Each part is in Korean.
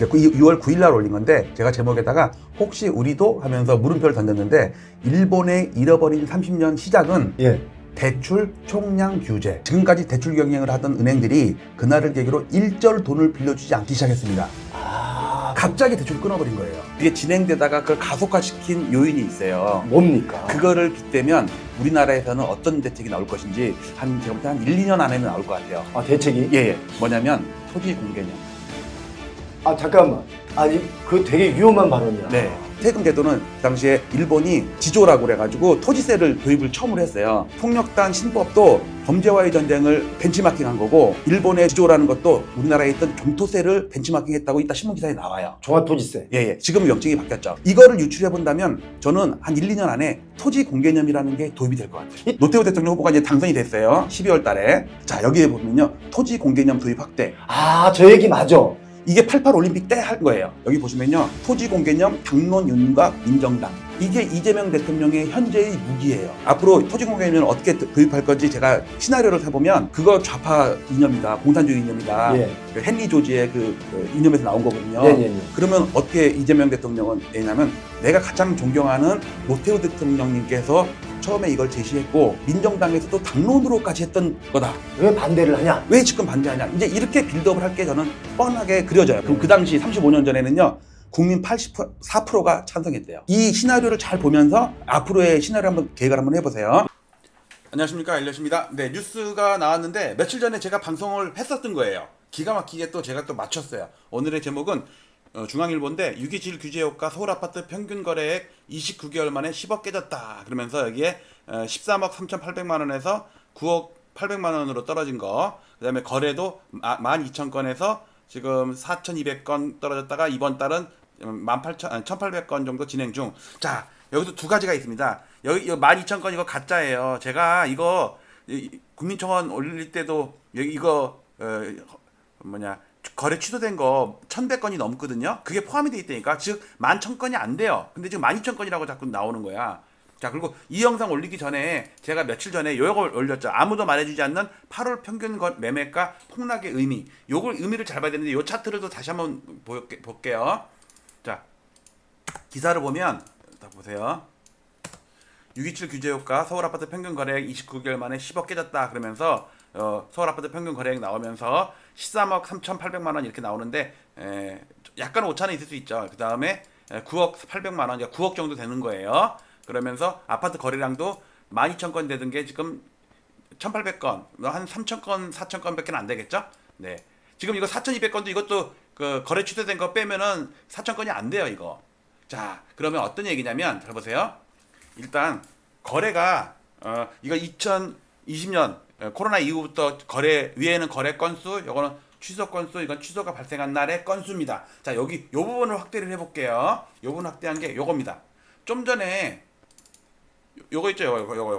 근데 그 6월 9일 날 올린 건데 제가 제목에다가 혹시 우리도 하면서 물음표를 던졌는데 일본의 잃어버린 30년 시작은 예. 대출 총량 규제. 지금까지 대출 경영을 하던 은행들이 그날을 계기로 일절 돈을 빌려주지 않기 시작했습니다. 아, 갑자기 대출 끊어버린 거예요. 이게 진행되다가 그걸 가속화시킨 요인이 있어요. 뭡니까? 그거를 빗대면 우리나라에서는 어떤 대책이 나올 것인지 한 제가 볼때한 1, 2년 안에는 나올 것 같아요. 아, 대책이? 예, 예. 뭐냐면 토지 공개념. 아, 잠깐만. 아니, 그 되게 위험한 발언이야. 네. 세금 제도는 그 당시에 일본이 지조라고 그래가지고 토지세를 도입을 처음으로 했어요. 폭력단 신법도 범죄와의 전쟁을 벤치마킹한 거고 일본의 지조라는 것도 우리나라에 있던 경토세를 벤치마킹했다고 이따 신문 기사에 나와요. 종합토지세. 예, 예. 지금 명칭이 바뀌었죠. 이거를 유출해 본다면 저는 한 1, 2년 안에 토지 공개념이라는 게 도입이 될 것 같아요. 이- 노태우 대통령 후보가 이제 당선이 됐어요. 12월 달에. 자, 여기에 보면요. 토지 공개념 도입 확대. 아, 저 얘기 맞아. 이게 88 올림픽 때한 거예요. 여기 보시면요. 토지 공개념 당론 윤곽 민정당. 이게 이재명 대통령의 현재의 무기예요. 앞으로 토지 공개념을 어떻게 도- 도입할 건지 제가 시나리오를 해보면 그거 좌파 이념이다. 공산주의 이념이다. 예. 그 헨리 조지의 그, 그 이념에서 나온 거거든요. 예, 예, 예. 그러면 어떻게 이재명 대통령은 왜냐면 내가 가장 존경하는 노태우 대통령님께서 처음에 이걸 제시했고 민정당에서도 당론으로까지 했던 거다. 왜 반대를 하냐? 왜 지금 반대하냐? 이제 이렇게 빌드업을 할 게 저는 뻔하게 그려져요. 그럼 그 당시 35년 전에는요. 국민 84%가 찬성했대요. 이 시나리오를 잘 보면서 앞으로의 시나리오 한번 계획을 한번 해보세요. 안녕하십니까 엘리엇입니다. 네 뉴스가 나왔는데 며칠 전에 제가 방송을 했었던 거예요. 기가 막히게 또 제가 또 맞췄어요. 오늘의 제목은 어, 중앙일보인데 유기질 규제 효과 서울 아파트 평균 거래액 29개월 만에 10억 깨졌다. 그러면서 여기에 어, 13억 3,800만 원에서 9억 800만 원으로 떨어진 거. 그다음에 거래도 12,000건에서 지금 4,200건 떨어졌다가 이번 달은 18,000 아니, 1,800건 정도 진행 중. 자, 여기도 두 가지가 있습니다. 여기, 여기 12,000건 이거 가짜예요. 제가 이거 이- 국민청원 올릴 때도 여기 이거 어, 뭐냐 거래 취소된 거 1,100건이 넘거든요. 그게 포함이 돼 있다니까. 즉 11,000건이 안 돼요. 근데 지금 12,000건이라고 자꾸 나오는 거야. 자 그리고 이 영상 올리기 전에 제가 며칠 전에 요걸 올렸죠. 아무도 말해주지 않는 8월 평균 거- 매매가 폭락의 의미. 요걸 의미를 잘 봐야 되는데 요 차트를 또 다시 한번 볼게요. 자 기사를 보면 딱 보세요. 627 규제 효과 서울 아파트 평균 거래액 29개월 만에 10억 깨졌다 그러면서 어, 서울 아파트 평균 거래액 나오면서 13억 3,800만 원 이렇게 나오는데 에, 약간 오차는 있을 수 있죠. 그 다음에 9억 800만 원, 그러니까 9억 정도 되는 거예요. 그러면서 아파트 거래량도 12,000건 되던 게 지금 1,800건, 한 3,000건, 4,000건밖에 안 되겠죠? 네. 지금 이거 4,200건도 이것도 그 거래 취소된 거 빼면은 4,000건이 안 돼요, 이거. 자, 그러면 어떤 얘기냐면 잘 보세요. 일단 거래가 어 이거 2020년 어, 코로나 이후부터 거래 위에는 거래 건수, 요거는 취소 건수, 이건 취소가 발생한 날의 건수입니다. 자, 여기 요 부분을 확대를 해 볼게요. 요 부분 확대한 게 요겁니다. 좀 전에 요- 요거 있죠, 요거 요거 요거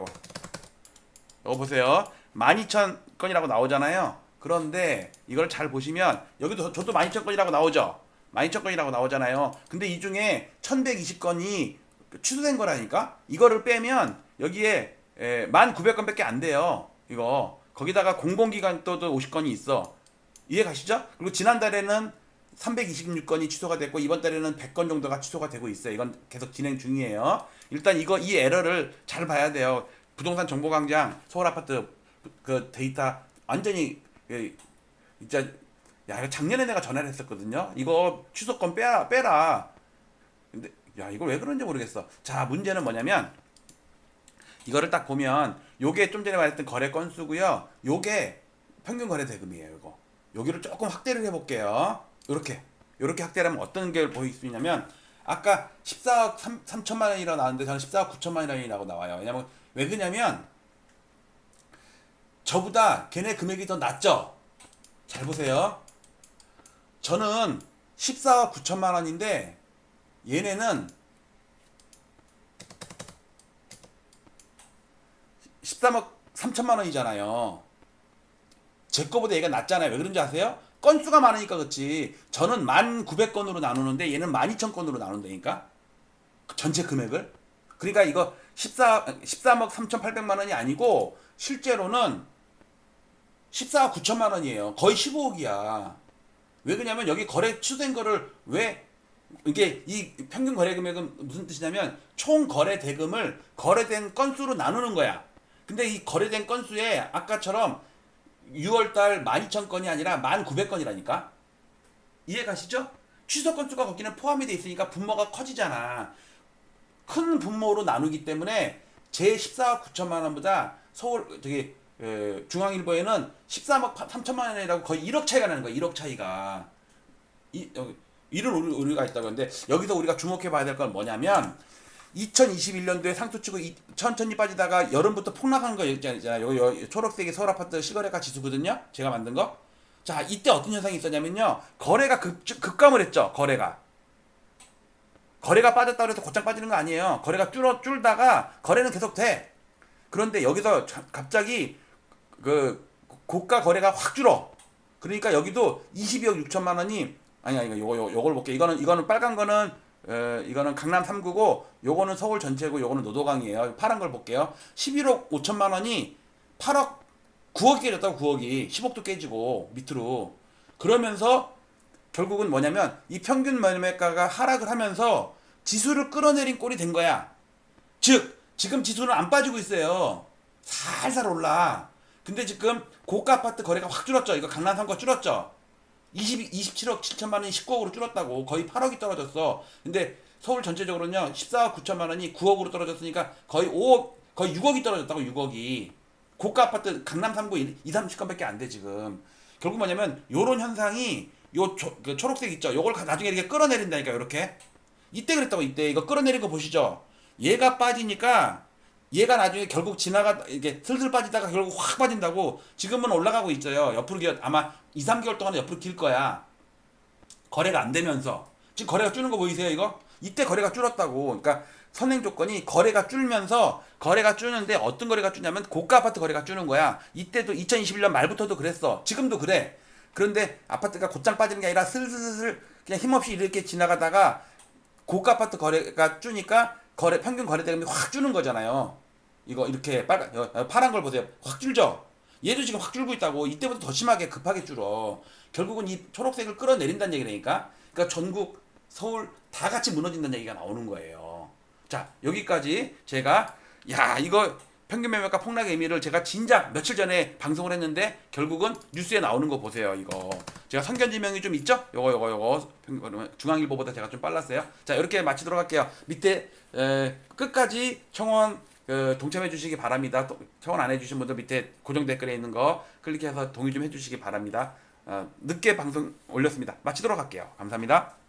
요거. 보세요. 12,000건이라고 나오잖아요. 그런데 이걸 잘 보시면 여기도 저- 저도 12,000건이라고 나오죠. 12,000건이라고 나오잖아요. 근데 이 중에 1,120건이 취소된 거라니까? 이거를 빼면 여기에 1,900건밖에 안 돼요. 이거. 거기다가 공공기관 또도 50건이 있어. 이해 가시죠? 그리고 지난달에는 326건이 취소가 됐고 이번 달에는 100건 정도가 취소가 되고 있어요. 이건 계속 진행 중이에요. 일단 이거 이 에러를 잘 봐야 돼요. 부동산 정보 광장 서울 아파트 그 데이터 완전히 그 진짜 야 작년에 내가 전화를 했었거든요. 이거 취소권 빼라 빼라. 근데 야 이거 왜 그런지 모르겠어. 자 문제는 뭐냐면 이거를 딱 보면 요게 좀 전에 말했던 거래 건수고요. 요게 평균 거래 대금이에요. 이거 여기를 조금 확대를 해볼게요. 요렇게 요렇게 확대를 하면 어떤 게 보일 수 있냐면 아까 14억 3, 3천만 원이라고 나왔는데 저는 14억 9천만 원이라고 나와요. 왜냐면 왜 그러냐면 저보다 걔네 금액이 더 낮죠. 잘 보세요. 저는 14억 9천만 원인데 얘네는 13억 3천만 원이잖아요. 제 거보다 얘가 낮잖아요. 왜 그런지 아세요? 건수가 많으니까 그렇지. 저는 1,900건으로 나누는데 얘는 12,000건으로 나눈다니까. 전체 금액을. 그러니까 이거 14, 13억 3,800만 원이 아니고 실제로는 14억 9천만 원이에요. 거의 15억이야. 왜 그러냐면 여기 거래 취소된 거를 왜 이게 이 평균 거래 금액은 무슨 뜻이냐면 총 거래 대금을 거래된 건수로 나누는 거야. 근데 이 거래된 건수에 아까처럼 6월 달 12,000건이 아니라 1,900건이라니까. 이해 가시죠? 취소 건수가 거기는 포함이 돼 있으니까 분모가 커지잖아. 큰 분모로 나누기 때문에 제 14억 9천만 원보다 서울 저기 에, 중앙일보에는 13억 3천만 원이라고 거의 1억 차이가 나는 거야. 1억 차이가. 이 여기 이런 오류가 있다고 하는데 여기서 우리가 주목해 봐야 될 건 뭐냐면 2021년도에 상투 치고 이- 천천히 빠지다가 여름부터 폭락한 거 있잖아요. 요, 요 초록색이 서울 아파트 실거래가 지수거든요. 제가 만든 거. 자, 이때 어떤 현상이 있었냐면요. 거래가 급, 급감을 했죠. 거래가. 거래가 빠졌다고 해서 곧장 빠지는 거 아니에요. 거래가 줄어 줄다가 거래는 계속 돼. 그런데 여기서 자- 갑자기 그 고가 거래가 확 줄어. 그러니까 여기도 22억 6천만 원이 아니야 이거 요거 요- 요걸 볼게. 이거는 이거는 빨간 거는 에, 이거는 강남 3구고 요거는 서울 전체고 요거는 노도강이에요. 파란 걸 볼게요. 11억 5천만 원이 8억 9억이 깨졌다고 9억이 10억도 깨지고 밑으로 그러면서 결국은 뭐냐면 이 평균 매매가가 하락을 하면서 지수를 끌어내린 꼴이 된 거야. 즉 지금 지수는 안 빠지고 있어요. 살살 올라. 근데 지금 고가 아파트 거래가 확 줄었죠. 이거 강남 3구 줄었죠. 20, 27억 7천만 원이 19억으로 줄었다고 거의 8억이 떨어졌어. 근데 서울 전체적으로는요 14억 9천만 원이 9억으로 떨어졌으니까 거의 5억 거의 6억이 떨어졌다고 6억이 고가 아파트 강남 3구 2, 30건밖에 안 돼 지금. 결국 뭐냐면 요런 현상이 요 초, 그 초록색 있죠. 요걸 가- 나중에 이렇게 끌어내린다니까 이렇게. 이때 그랬다고 이때 이거 끌어내린 거 보시죠. 얘가 빠지니까 얘가 나중에 결국 지나가 이게 슬슬 빠지다가 결국 확 빠진다고 지금은 올라가고 있어요. 옆으로 기어 아마 2, 3개월 동안 옆으로 길 거야. 거래가 안 되면서 지금 거래가 줄는 거 보이세요 이거? 이때 거래가 줄었다고. 그러니까 선행 조건이 거래가 줄면서 거래가 줄는데 어떤 거래가 줄냐면 고가 아파트 거래가 줄는 거야. 이때도 2021년 말부터도 그랬어. 지금도 그래. 그런데 아파트가 곧장 빠지는 게 아니라 슬슬슬 그냥 힘없이 이렇게 지나가다가 고가 아파트 거래가 주니까 거래 평균 거래 대금이 확 주는 거잖아요. 이거 이렇게 빨간 파란 걸 보세요. 확 줄죠. 얘도 지금 확 줄고 있다고 이때보다 더 심하게 급하게 줄어. 결국은 이 초록색을 끌어내린다는 얘기라니까. 그러니까 전국 서울 다 같이 무너진다는 얘기가 나오는 거예요. 자 여기까지 제가 야 이거 평균 매매가 폭락의 의미를 제가 진작 며칠 전에 방송을 했는데 결국은 뉴스에 나오는 거 보세요 이거. 제가 선견 지명이 좀 있죠? 요거 요거 요거. 평- 중앙일보보다 제가 좀 빨랐어요. 자 이렇게 마치도록 할게요. 밑에 에, 끝까지 청원 그, 동참해 주시기 바랍니다. 또, 청원 안 해주신 분들 밑에 고정 댓글에 있는 거 클릭해서 동의 좀 해주시기 바랍니다. 어, 늦게 방송 올렸습니다. 마치도록 할게요. 감사합니다